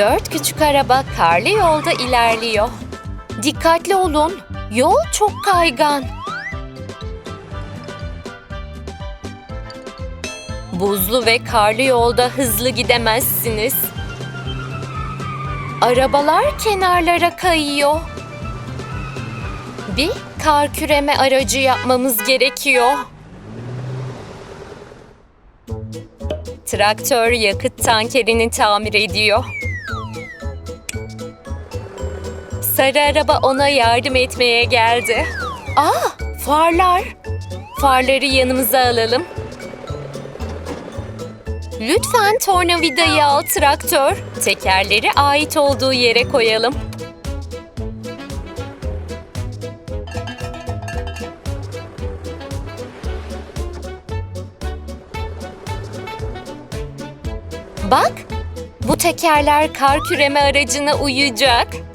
Dört küçük araba karlı yolda ilerliyor. Dikkatli olun. Yol çok kaygan. Buzlu ve karlı yolda hızlı gidemezsiniz. Arabalar kenarlara kayıyor. Bir kar küreme aracı yapmamız gerekiyor. Traktör yakıt tankerini tamir ediyor. Sarı araba ona yardım etmeye geldi. Aa, farlar. Farları yanımıza alalım. Lütfen tornavidayı al traktör. Tekerleri ait olduğu yere koyalım. Bak, bu tekerler kar küreme aracına uyacak.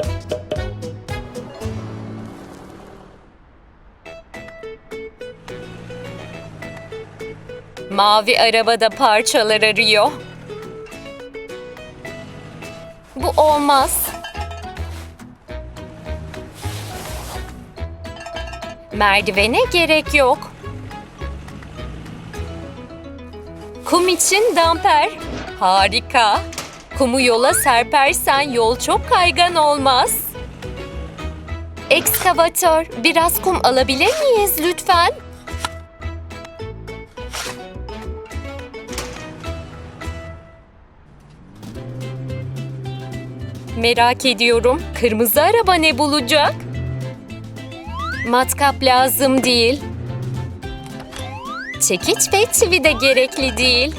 Mavi arabada parçalar arıyor. Bu olmaz. Merdivene gerek yok. Kum için damper. Harika. Kumu yola serpersen yol çok kaygan olmaz. Ekskavatör, biraz kum alabilir miyiz lütfen? Merak ediyorum. Kırmızı araba ne bulacak? Matkap lazım değil. Çekiç ve çivi de gerekli değil.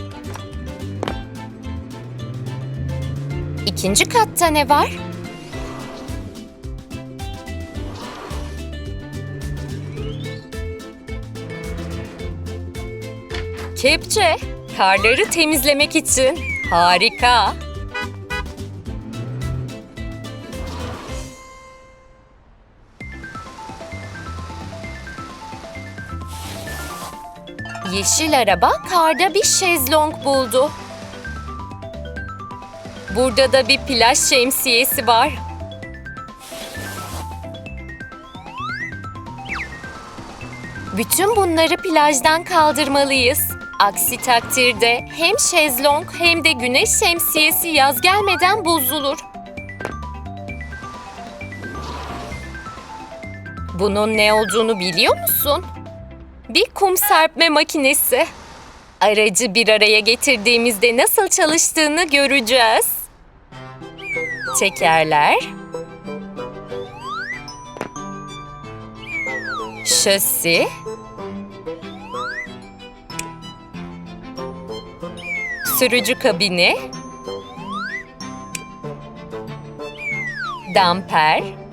İkinci katta ne var? Kepçe, karları temizlemek için. Harika. Yeşil araba karda bir şezlong buldu. Burada da bir plaj şemsiyesi var. Bütün bunları plajdan kaldırmalıyız. Aksi takdirde hem şezlong hem de güneş şemsiyesi yaz gelmeden bozulur. Bunun ne olduğunu biliyor musun? Bir kum serpme makinesi. Aracı bir araya getirdiğimizde nasıl çalıştığını göreceğiz. Tekerler. Şasi. Sürücü kabini. Damper.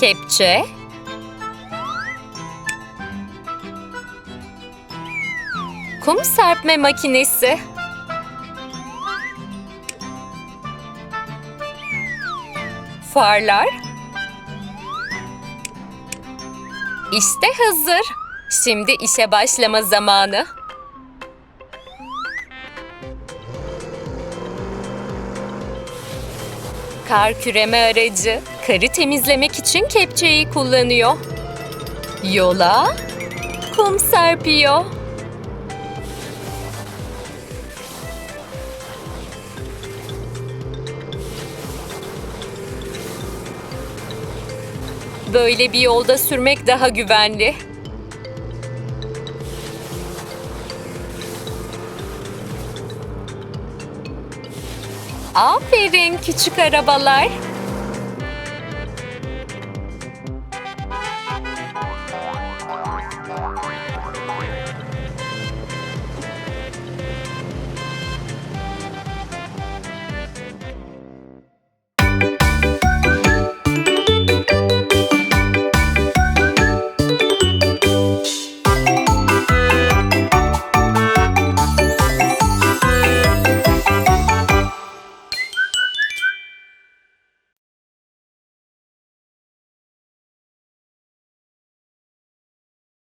Kepçe. Kum serpme makinesi. Farlar. İşte hazır. Şimdi işe başlama zamanı. Kar küreme aracı karı temizlemek için kepçeyi kullanıyor. Yola kum serpiyor. Böyle bir yolda sürmek daha güvenli. Aferin küçük arabalar.